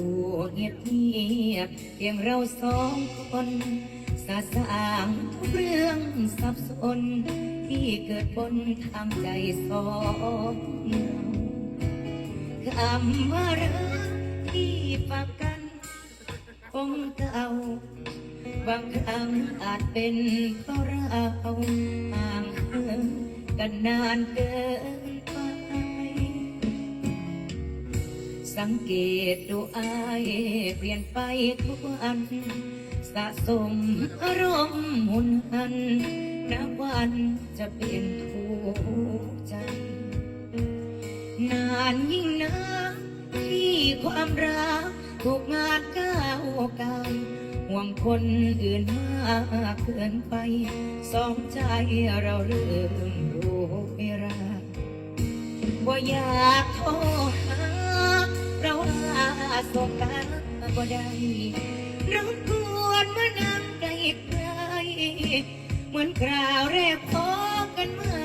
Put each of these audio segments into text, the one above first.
ยบเงียบเพียงเราสองคนสาสางทุกเรื่องสับสน ที่เกิดบนทางใจสองคำว่ารักที่ฝากกันคงเก่าบางครั้งอาจเป็นเพราะเราห่างเหินกันนานเกิน สังเกตดูอายเปลี่ยนไปทุกวัน สะสมอารมณ์หมุนหันนับวันจะเป็นทุกข์ใจ นานยิ่งนะที่ความรักถูกงานก้าวไกลห่วงคนอื่นมากเกินไป สองใจเราเริ่มรู้เวลาบ่าอยากโทร สบตาบ่ได้รบกวนมานั่งใกลเหมือนคราวแรกพบกันมา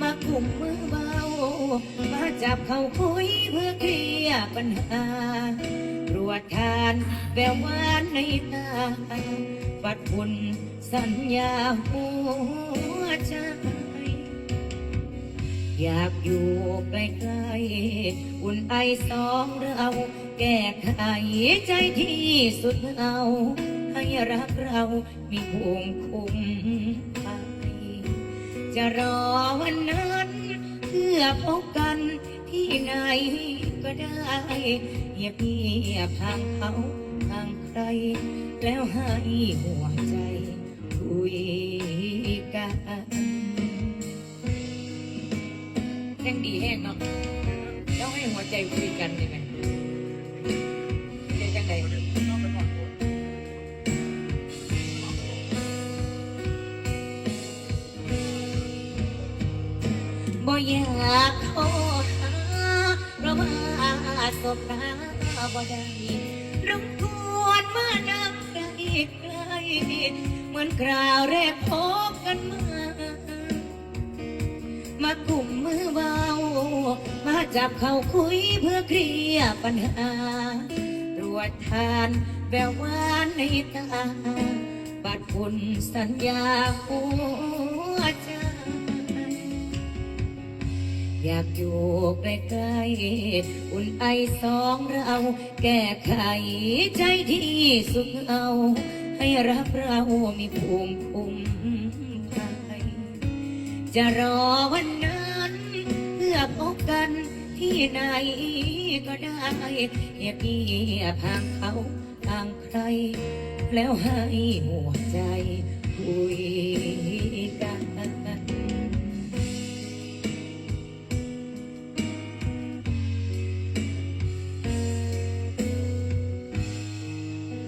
มากุมมือเบา มาจับเขาคุยเพื่อเคลียร์ปัญหาตรวจทานแวววานในตาปัดฝุ่นสัญญาหัวใจ อยากอยู่ใกล้ๆอุ่นไอสองเรา แก้ไขใจที่สุดเอาให้รักเรามีภูมิคุ้มไปจะรอวันนั้น เพื่อพบกันที่ไหนก็ได้เงียบเงียบทางเขาทางใคร แล้วให้หัวใจคุยกัน ยังดีแห้งเนาะแล้วให้หัวใจคุยกันยังไงเป็นจังไดบ่อยากขอหาเพราะว่าสบตาบ่ได้รบกวนมานั่งใกล้ๆเหมือนคราวแรกพบกันมา มากุ่มมือเบา มาจับเขาคุยเพื่อเคลียร์ปัญหาตรวจทานแวววานในตาบัดฝุ่นสัญญาหัวใจอยากอยู่ใกล้ๆอุ่นไอสองเรา แก้ไขใจที่สุขเอา ให้รักเรามีภูมิคุ้มภัยจะรอวันนั้น ลือพบกันที่ไหนก็ได้เงียบเงียบทางเขาทางใคร แล้วให้หัวใจคุยกัน